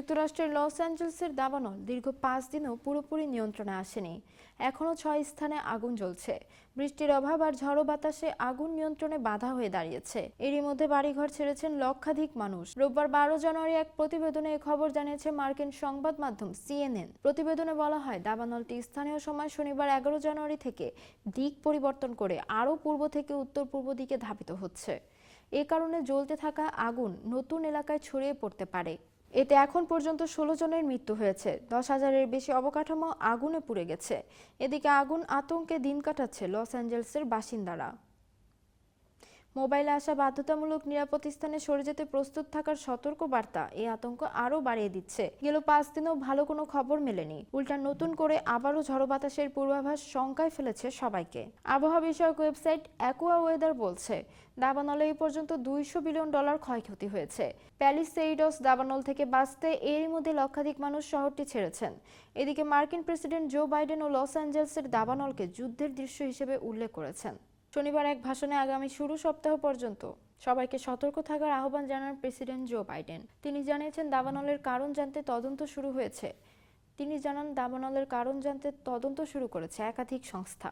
যুক্তরাষ্ট্রের লস অ্যাঞ্জেলসের দাবানল দীর্ঘ পাঁচ দিনও পুরোপুরি নিয়ন্ত্রণে আসেনি। এখনও ছয় স্থানে আগুন জ্বলছে। বৃষ্টির অভাব আর ঝড়ো বাতাসে আগুন নিয়ন্ত্রণে বাধা হয়ে দাঁড়িয়েছে। এরই মধ্যে বাড়িঘর ছেড়েছেন লক্ষাধিক মানুষ। রোববার বারো জানুয়ারি এক প্রতিবেদনে খবর জানিয়েছে মার্কিন সংবাদ মাধ্যম সিএনএন। প্রতিবেদনে বলা হয়, দাবানলটি স্থানীয় সময় শনিবার এগারো জানুয়ারি থেকে দিক পরিবর্তন করে আরও পূর্ব থেকে উত্তর পূর্ব দিকে ধাবিত হচ্ছে। এ কারণে জ্বলতে থাকা আগুন নতুন এলাকায় ছড়িয়ে পড়তে পারে। এতে এখন পর্যন্ত ষোলো জনের মৃত্যু হয়েছে। দশ হাজারের বেশি অবকাঠামো আগুনে পুড়ে গেছে। এদিকে আগুন আতঙ্কে দিন কাটাচ্ছে লস অ্যাঞ্জেলসের বাসিন্দারা। মোবাইলে আসা বাধ্যতামূলক নিরাপদ স্থানে সরে যেতে প্রস্তুত থাকার সতর্ক বার্তা এই আতঙ্ক আরও বাড়িয়ে দিচ্ছে। গেল পাঁচ দিনেও ভালো কোনো খবর মেলেনি। উল্টা নতুন করে আবারও ঝড়ো বাতাসের পূর্বাভাস শঙ্কায় ফেলেছে সবাইকে। আবহাওয়া বিষয়ক ওয়েবসাইট অ্যাকুয়া ওয়েদার বলছে, দাবানলে এই পর্যন্ত দুইশো বিলিয়ন ডলার ক্ষয়ক্ষতি হয়েছে। প্যালিসেইডস দাবানল থেকে বাঁচতে এরই মধ্যে লক্ষাধিক মানুষ শহরটি ছেড়েছেন। এদিকে মার্কিন প্রেসিডেন্ট জো বাইডেন ও লস অ্যাঞ্জেলসের দাবানলকে যুদ্ধের দৃশ্য হিসেবে উল্লেখ করেছেন। শনিবার এক ভাষণে আগামী শুরু সপ্তাহ পর্যন্ত সবাইকে সতর্ক থাকার আহ্বান জানান প্রেসিডেন্ট জো বাইডেন। তিনি জানিয়েছেন, দাবানলের কারণ জানতে তদন্ত শুরু হয়েছে। তিনি জানান, দাবানলের কারণ জানতে তদন্ত শুরু করেছে একাধিক সংস্থা।